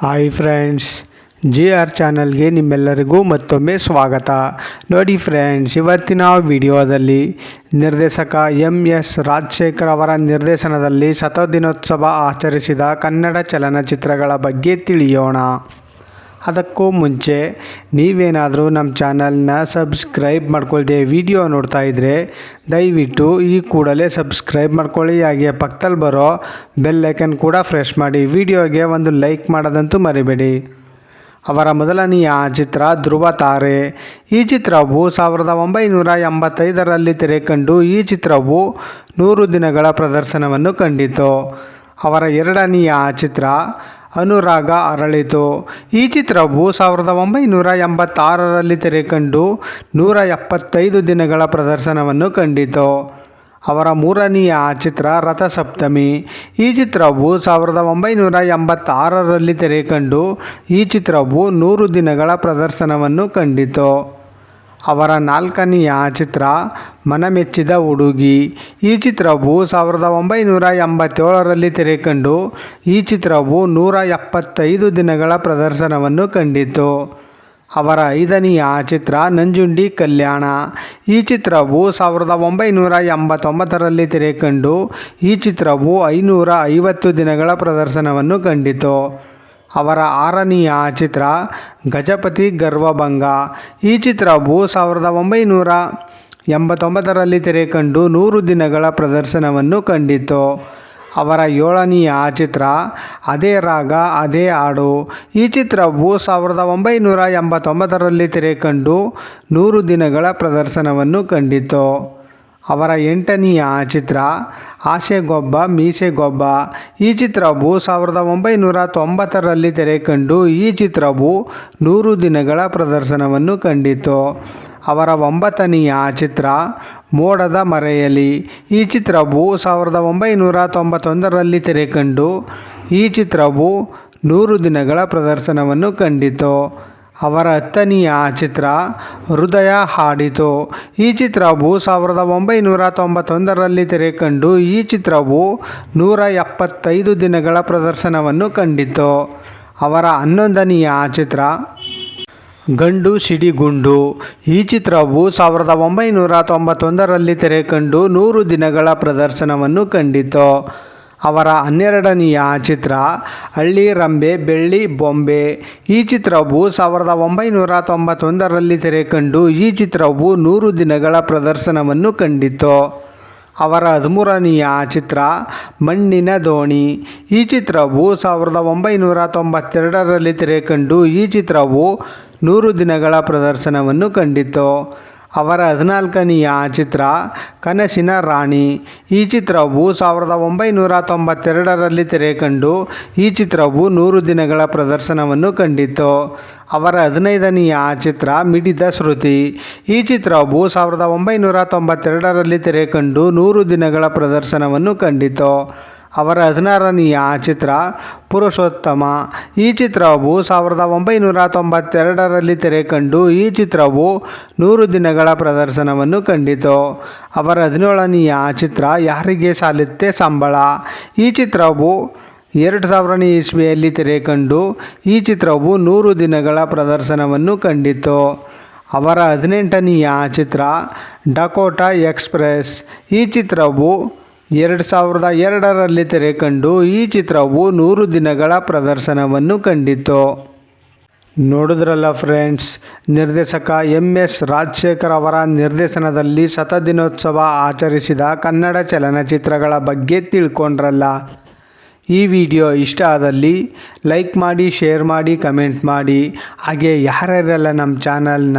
Hi friends G R ಚಾನಲ್ಗೆ ನಿಮ್ಮೆಲ್ಲರಿಗೂ ಮತ್ತೊಮ್ಮೆ ಸ್ವಾಗತ. ನೋಡಿ ಫ್ರೆಂಡ್ಸ್ ಇವತ್ತಿನ ವಿಡಿಯೋದಲ್ಲಿ ನಿರ್ದೇಶಕ ಎಂ ಎಸ್ ರಾಜಶೇಖರ್ ಅವರ ನಿರ್ದೇಶನದಲ್ಲಿ ಶತದಿನೋತ್ಸವ ಆಚರಿಸಿದ ಕನ್ನಡ ಚಲನಚಿತ್ರಗಳ ಬಗ್ಗೆ ತಿಳಿಯೋಣ. ಅದಕ್ಕೂ ಮುಂಚೆ ನೀವೇನಾದರೂ ನಮ್ಮ ಚಾನಲ್ನ ಸಬ್ಸ್ಕ್ರೈಬ್ ಮಾಡ್ಕೊಳ್ದೆ ವಿಡಿಯೋ ನೋಡ್ತಾ ಇದ್ದರೆ ದಯವಿಟ್ಟು ಈ ಕೂಡಲೇ ಸಬ್ಸ್ಕ್ರೈಬ್ ಮಾಡ್ಕೊಳ್ಳಿ. ಹಾಗೆ ಪಕ್ಕದಲ್ಲಿ ಬರೋ ಬೆಲ್ ಐಕನ್ ಕೂಡ ಫ್ರೆಶ್ ಮಾಡಿ ವಿಡಿಯೋಗೆ ಒಂದು ಲೈಕ್ ಮಾಡೋದಂತೂ ಮರಿಬೇಡಿ. ಅವರ ಮೊದಲನೆಯ ಚಿತ್ರ ಧ್ರುವ ತಾರೆ. ಈ ಚಿತ್ರವು ಸಾವಿರದ ಒಂಬೈನೂರ ಎಂಬತ್ತೈದರಲ್ಲಿ ತೆರೆಕಂಡು ಈ ಚಿತ್ರವು ನೂರು ದಿನಗಳ ಪ್ರದರ್ಶನವನ್ನು ಕಂಡಿತು. ಅವರ ಎರಡನೆಯ ಚಿತ್ರ ಅನುರಾಗ ಅರಳಿತು. ಈ ಚಿತ್ರವು ಸಾವಿರದ ಒಂಬೈನೂರ ಎಂಬತ್ತಾರರಲ್ಲಿ ತೆರೆಕಂಡು ನೂರ ಎಪ್ಪತ್ತೈದು ದಿನಗಳ ಪ್ರದರ್ಶನವನ್ನು ಕಂಡಿತು. ಅವರ ಮೂರನೆಯ ಚಿತ್ರ ರಥಸಪ್ತಮಿ. ಈ ಚಿತ್ರವು ಸಾವಿರದ ಒಂಬೈನೂರ ಎಂಬತ್ತಾರರಲ್ಲಿ ತೆರೆಕಂಡು ಈ ಚಿತ್ರವು ನೂರು ದಿನಗಳ ಪ್ರದರ್ಶನವನ್ನು ಕಂಡಿತು. ಅವರ ನಾಲ್ಕನೆಯ ಚಿತ್ರ ಮನಮೆಚ್ಚಿದ ಹುಡುಗಿ. ಈ ಚಿತ್ರವು ಸಾವಿರದ ಒಂಬೈನೂರ ಎಂಬತ್ತೇಳರಲ್ಲಿ ತೆರೆಕಂಡು, ಈ ಚಿತ್ರವು ನೂರ ಎಪ್ಪತ್ತೈದು ದಿನಗಳ ಪ್ರದರ್ಶನವನ್ನು ಕಂಡಿತು ಅವರ ಐದನೆಯ ಚಿತ್ರ ನಂಜುಂಡಿ ಕಲ್ಯಾಣ. ಈ ಚಿತ್ರವು ಸಾವಿರದ ಒಂಬೈನೂರ ಎಂಬತ್ತೊಂಬತ್ತರಲ್ಲಿ ತೆರೆಕಂಡು, ಈ ಚಿತ್ರವು ಐನೂರ ಐವತ್ತು ದಿನಗಳ ಪ್ರದರ್ಶನವನ್ನು ಕಂಡಿತು. ಅವರ ಆರನೆಯ ಚಿತ್ರ ಗಜಪತಿ ಗರ್ವಭಂಗ. ಈ ಚಿತ್ರವು ಸಾವಿರದ ಒಂಬೈನೂರ ಎಂಬತ್ತೊಂಬತ್ತರಲ್ಲಿ ತೆರೆಕಂಡು ನೂರು ದಿನಗಳ ಪ್ರದರ್ಶನವನ್ನು ಕಂಡಿತು ಅವರ ಏಳನೆಯ ಚಿತ್ರ ಅದೇ ರಾಗ, ಅದೇ ಹಾಡು. ಈ ಚಿತ್ರವು ಸಾವಿರದ ಒಂಬೈನೂರ ಎಂಬತ್ತೊಂಬತ್ತರಲ್ಲಿ ತೆರೆಕಂಡು ನೂರು ದಿನಗಳ ಪ್ರದರ್ಶನವನ್ನು ಕಂಡಿತು ಅವರ ಎಂಟನೆಯ ಚಿತ್ರ ಆಸೆಗೊಬ್ಬ ಮೀಸೆಗೊಬ್ಬ ಈ ಚಿತ್ರವು ಸಾವಿರದ ಒಂಬೈನೂರ ತೊಂಬತ್ತರಲ್ಲಿ ತೆರೆಕಂಡು ಈ ಚಿತ್ರವು ನೂರು ದಿನಗಳ ಪ್ರದರ್ಶನವನ್ನು ಕಂಡಿತು ಅವರ ಒಂಬತ್ತನೆಯ ಚಿತ್ರ ಮೋಡದ ಮರೆಯಲಿ. ಈ ಚಿತ್ರವು ಸಾವಿರದ ಒಂಬೈನೂರ ತೊಂಬತ್ತೊಂದರಲ್ಲಿ ತೆರೆಕಂಡು ಈ ಚಿತ್ರವು ನೂರು ದಿನಗಳ ಪ್ರದರ್ಶನವನ್ನು ಕಂಡಿತು ಅವರ ಹತ್ತನೆಯ ಚಿತ್ರ ಹೃದಯ ಹಾಡಿತು. ಈ ಚಿತ್ರವು ಸಾವಿರದ ಒಂಬೈನೂರ ತೊಂಬತ್ತೊಂದರಲ್ಲಿ ತೆರೆಕಂಡು ಈ ಚಿತ್ರವು ನೂರ ಎಪ್ಪತ್ತೈದು ದಿನಗಳ ಪ್ರದರ್ಶನವನ್ನು ಕಂಡಿತು ಅವರ ಹನ್ನೊಂದನೆಯ ಚಿತ್ರ ಗಂಡು ಸಿಡಿಗುಂಡು. ಈ ಚಿತ್ರವು ಸಾವಿರದ ಒಂಬೈನೂರ ತೊಂಬತ್ತೊಂದರಲ್ಲಿ ತೆರೆಕಂಡು ನೂರು ದಿನಗಳ ಪ್ರದರ್ಶನವನ್ನು ಕಂಡಿತು ಅವರ ಹನ್ನೆರಡನೆಯ ಚಿತ್ರ ಹಳ್ಳಿ ರಂಬೆ, ಬೆಳ್ಳಿ ಬೊಂಬೆ. ಈ ಚಿತ್ರವು ಸಾವಿರದ ಒಂಬೈನೂರ ತೊಂಬತ್ತೊಂದರಲ್ಲಿ ತೆರೆಕಂಡು ಈ ಚಿತ್ರವು ನೂರು ದಿನಗಳ ಪ್ರದರ್ಶನವನ್ನು ಕಂಡಿತು ಅವರ ಹದಿಮೂರನೆಯ ಚಿತ್ರ ಮಣ್ಣಿನ ದೋಣಿ. ಈ ಚಿತ್ರವು ಸಾವಿರದ ಒಂಬೈನೂರ ತೊಂಬತ್ತೆರಡರಲ್ಲಿ ತೆರೆಕಂಡು ಈ ಚಿತ್ರವು ನೂರು ದಿನಗಳ ಪ್ರದರ್ಶನವನ್ನು ಕಂಡಿತು ಅವರ ಹದಿನಾಲ್ಕನೆಯ ಚಿತ್ರ ಕನಸಿನ ರಾಣಿ. ಈ ಚಿತ್ರವು ಸಾವಿರದ ಒಂಬೈನೂರ ತೊಂಬತ್ತೆರಡರಲ್ಲಿ ತೆರೆಕಂಡು ಈ ಚಿತ್ರವು ನೂರು ದಿನಗಳ ಪ್ರದರ್ಶನವನ್ನು ಕಂಡಿತು ಅವರ ಹದಿನೈದನೆಯ ಚಿತ್ರ ಮಿಡಿದ ಶ್ರುತಿ. ಈ ಚಿತ್ರವು ಸಾವಿರದ ಒಂಬೈನೂರ ತೊಂಬತ್ತೆರಡರಲ್ಲಿ ತೆರೆಕಂಡು ನೂರು ದಿನಗಳ ಪ್ರದರ್ಶನವನ್ನು ಕಂಡಿತು ಅವರ ಹದಿನಾರನೆಯ ಚಿತ್ರ ಪುರುಷೋತ್ತಮ. ಈ ಚಿತ್ರವು ಸಾವಿರದ ಒಂಬೈನೂರ ತೊಂಬತ್ತೆರಡರಲ್ಲಿ ತೆರೆಕಂಡು ಈ ಚಿತ್ರವು ನೂರು ದಿನಗಳ ಪ್ರದರ್ಶನವನ್ನು ಕಂಡಿತು. ಅವರ ಹದಿನೇಳನೆಯ ಚಿತ್ರ ಯಾರಿಗೆ ಸಾಲುತ್ತೆ ಸಂಬಳ. ಈ ಚಿತ್ರವು ಎರಡು ಸಾವಿರನೇ ಇಸ್ವಿಯಲ್ಲಿ ತೆರೆಕಂಡು ಈ ಚಿತ್ರವು ನೂರು ದಿನಗಳ ಪ್ರದರ್ಶನವನ್ನು ಕಂಡಿತು. ಅವರ ಹದಿನೆಂಟನೆಯ ಚಿತ್ರ ಡಕೋಟಾ ಎಕ್ಸ್ಪ್ರೆಸ್. ಈ ಚಿತ್ರವು ಎರಡು ಸಾವಿರದ ಎರಡರಲ್ಲಿ ತೆರೆಕಂಡು ಈ ಚಿತ್ರವು ನೂರು ದಿನಗಳ ಪ್ರದರ್ಶನವನ್ನು ಕಂಡಿತು ನೋಡಿದ್ರಲ್ಲ ಫ್ರೆಂಡ್ಸ್, ನಿರ್ದೇಶಕ ಎಂ ಎಸ್ ರಾಜಶೇಖರ್ ಅವರ ನಿರ್ದೇಶನದಲ್ಲಿ ಶತದಿನೋತ್ಸವ ಆಚರಿಸಿದ ಕನ್ನಡ ಚಲನಚಿತ್ರಗಳ ಬಗ್ಗೆ ತಿಳ್ಕೊಂಡ್ರಲ್ಲ. ಈ ವಿಡಿಯೋ ಇಷ್ಟ ಆದಲ್ಲಿ ಲೈಕ್ ಮಾಡಿ, ಶೇರ್ ಮಾಡಿ, ಕಮೆಂಟ್ ಮಾಡಿ. ಹಾಗೆ ಯಾರ್ಯಾರೆಲ್ಲ ನಮ್ಮ ಚಾನಲ್ನ